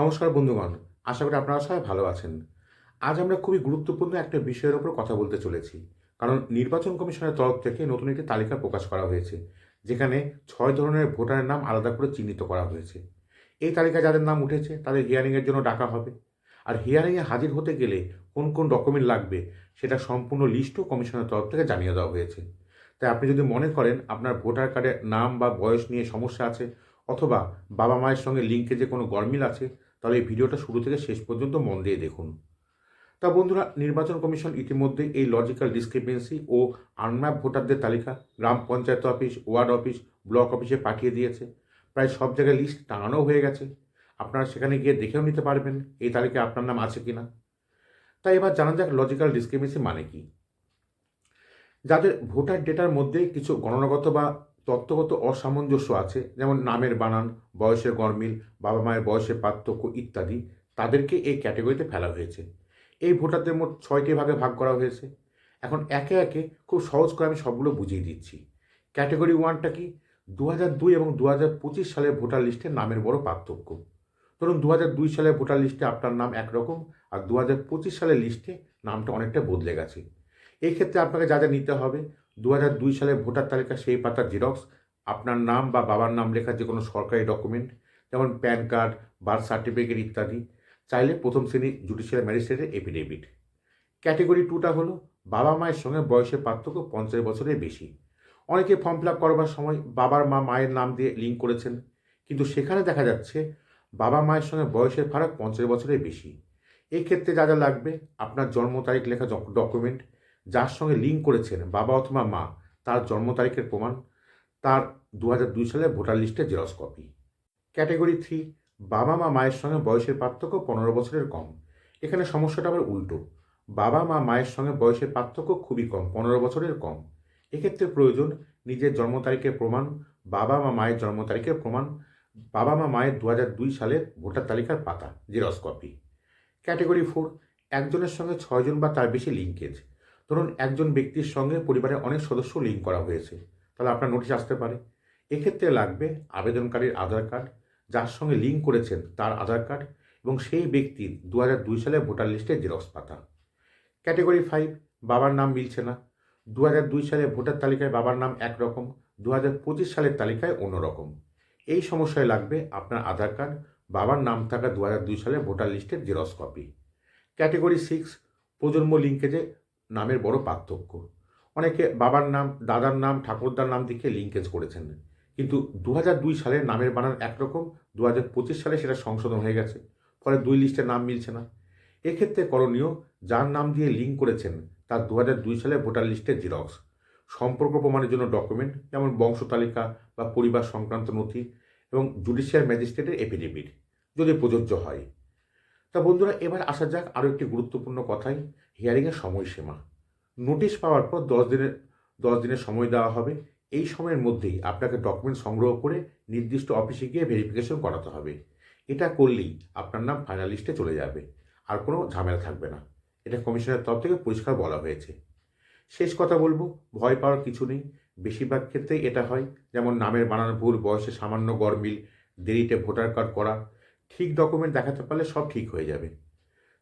নমস্কার বন্ধুগণ, আশা করি আপনারা সবাই ভালো আছেন। আজ আমরা খুবই গুরুত্বপূর্ণ একটা বিষয়ের ওপর কথা বলতে চলেছি, কারণ নির্বাচন কমিশনের তরফ থেকে নতুন একটি তালিকা প্রকাশ করা হয়েছে, যেখানে ছয় ধরনের ভোটারের নাম আলাদা করে চিহ্নিত করা হয়েছে। এই তালিকায় যাদের নাম উঠেছে, তাদের হিয়ারিংয়ের জন্য ডাকা হবে। আর হিয়ারিংয়ে হাজির হতে গেলে কোন কোন ডকুমেন্ট লাগবে, সেটা সম্পূর্ণ লিস্টও কমিশনের তরফ থেকে জানিয়ে দেওয়া হয়েছে। তাই আপনি যদি মনে করেন আপনার ভোটার কার্ডের নাম বা বয়স নিয়ে সমস্যা আছে অথবা বাবা মায়ের সঙ্গে লিঙ্কে যে কোনো গরমিল আছে, তাহলে এই ভিডিওটা শুরু থেকে শেষ পর্যন্ত মন দিয়ে দেখুন। তা বন্ধুরা, নির্বাচন কমিশন ইতিমধ্যে এই লজিক্যাল ডিসক্রিপেন্সি ও আনম্যাপ ভোটারদের তালিকা গ্রাম panchayat office, ward office, block অফিসে পাঠিয়ে দিয়েছে। প্রায় সব জায়গায় লিস্ট টাঙানো হয়ে গেছে। আপনারা সেখানে গিয়ে দেখেও নিতে পারবেন এই তালিকায় আপনার নাম আছে কি না তাই এবার জানা যাক লজিক্যাল ডিসক্রিপেন্সি মানে কি। যাদের ভোটার ডেটার মধ্যে কিছু গণনাগত বা তত্ত্বগত অসামঞ্জস্য আছে, যেমন নামের বানান, বয়সের গরমিল বাবা মায়ের বয়সের পার্থক্য ইত্যাদি, তাদেরকে এই ক্যাটাগরিতে ফেলা হয়েছে। এই ভোটারদের মোট ছয়টি ভাগে ভাগ করা হয়েছে। এখন একে একে খুব সহজ করে আমি সবগুলো বুঝিয়ে দিচ্ছি। ক্যাটাগরি ওয়ানটা কি? দু হাজার দুই এবং দু হাজার পঁচিশ সালের ভোটার লিস্টে নামের বড় পার্থক্য। ধরুন দু হাজার দুই সালের ভোটার লিস্টে আপনার নাম একরকম আর দু হাজার পঁচিশ সালের লিস্টে নামটা অনেকটা বদলে গেছে। এই ক্ষেত্রে আপনাকে যা যা নিতে হবে দু দুই সালের ভোটার তালিকা সেই পাতার জেরক্স আপনার নাম বা বাবার নাম লেখা যে কোনো সরকারি ডকুমেন্ট যেমন প্যান কার্ড বার্থ সার্টিফিকেট ইত্যাদি। চাইলে প্রথম শ্রেণি জুডিশিয়াল ম্যাজিস্ট্রেটের এফিডেভিট ক্যাটেগরি টুটা হলো বাবা মায়ের সঙ্গে বয়সের পার্থক্য পঞ্চাশ বছরের বেশি। অনেকে ফর্ম ফিল আপ করবার সময় বাবার মা মায়ের নাম দিয়ে লিঙ্ক করেছেন। কিন্তু সেখানে দেখা যাচ্ছে বাবা মায়ের সঙ্গে বয়সের ফারাক পঞ্চাশ বছরের বেশি। এক্ষেত্রে যা যা লাগবে, আপনার জন্ম তারিখ লেখা ডকুমেন্ট যার সঙ্গে লিঙ্ক করেছেন বাবা অথবা মা, তার জন্ম তারিখের প্রমাণ, তার দু দুই সালের ভোটার লিস্টে জেরক্স কপি ক্যাটাগরি থ্রি বাবা মা মায়ের সঙ্গে বয়সের পার্থক্য পনেরো বছরের কম। এখানে সমস্যাটা আবার উল্টো। বাবা মা মায়ের সঙ্গে বয়সের পার্থক্য খুবই কম, পনেরো বছরের কম। এক্ষেত্রে প্রয়োজন নিজের জন্ম তারিখের প্রমাণ, বাবা মা মায়ের জন্ম তারিখের প্রমাণ, বাবা মা মায়ের দু হাজার দুই সালের ভোটার তালিকার পাতা জেরক্স কপি ক্যাটাগরি ফোর একজনের সঙ্গে ছয়জন বা তার বেশি লিঙ্কেজ ধরুন একজন ব্যক্তির সঙ্গে পরিবারের অনেক সদস্য লিঙ্ক করা হয়েছে, তাহলে আপনার নোটিশ আসতে পারে। এক্ষেত্রে লাগবে আবেদনকারীর আধার কার্ড যার সঙ্গে লিঙ্ক করেছেন তার আধার কার্ড এবং সেই ব্যক্তির দু হাজার দুই সালে ভোটার লিস্টে জেরক্স পাতা। ক্যাটেগরি ফাইভ বাবার নাম মিলছে না। দু হাজার দুই সালে ভোটার তালিকায় বাবার নাম একরকম দু হাজার পঁচিশ সালের তালিকায় অন্যরকম। এই সমস্যায় লাগবে আপনার আধার কার্ড বাবার নাম থাকা দু হাজার দুই সালে ভোটার লিস্টের জেরক্স কপি ক্যাটেগরি সিক্স প্রজন্ম লিঙ্কেজে নামের বড় পার্থক্য। অনেকে বাবার নাম, দাদার নাম, ঠাকুরদার নাম দিকে লিঙ্কেজ করেছেন। কিন্তু দু দুই সালে নামের বানান একরকম দু হাজার পঁচিশ সালে সেটা সংশোধন হয়ে গেছে। ফলে দুই লিস্টে নাম মিলছে না। এক্ষেত্রে করণীয়, যার নাম দিয়ে লিঙ্ক করেছেন, তার দু দুই সালে ভোটার লিস্টের জিরক্স সম্পর্ক প্রমাণের জন্য ডকুমেন্ট যেমন বংশ তালিকা বা পরিবার সংক্রান্ত নথি এবং জুডিশিয়াল ম্যাজিস্ট্রেটের এফিডেভিট যদি প্রযোজ্য হয়। তা বন্ধুরা, এবার আসা যাক আরও একটি গুরুত্বপূর্ণ কথাই হিয়ারিংয়ের সময়সীমা। নোটিশ পাওয়ার পর দশ দিনের দশ দিনের সময় দেওয়া হবে। এই সময়ের মধ্যেই আপনাকে ডকুমেন্ট সংগ্রহ করে নির্দিষ্ট অফিসে গিয়ে ভেরিফিকেশন করাতে হবে। এটা করলেই আপনার নাম ফাইনালিস্টে চলে যাবে, আর কোনো ঝামেলা থাকবে না। এটা কমিশনের তরফ থেকে পরিষ্কার বলা হয়েছে। শেষ কথা বলব, ভয় পাওয়ার কিছু নেই। বেশিরভাগ ক্ষেত্রেই এটা হয়, যেমন নামের বানানো ভুল, বয়সে সামান্য গরমিল দেরিতে ভোটার কার্ড করা ঠিক ডকুমেন্ট দেখাতে পারলে সব ঠিক হয়ে যাবে।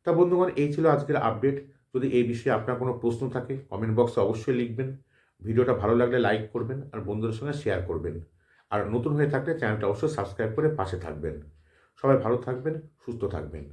তা বন্ধুগণ, এই ছিল আজকের আপডেট যদি এই বিষয়ে আপনার কোনো প্রশ্ন থাকে কমেন্ট বক্সে অবশ্যই লিখবেন। ভিডিওটা ভালো লাগলে লাইক করবেন আর বন্ধুদের সঙ্গে শেয়ার করবেন। আর নতুন হয়ে থাকলে চ্যানেলটা অবশ্যই সাবস্ক্রাইব করে পাশে থাকবেন। সবাই ভালো থাকবেন, সুস্থ থাকবেন।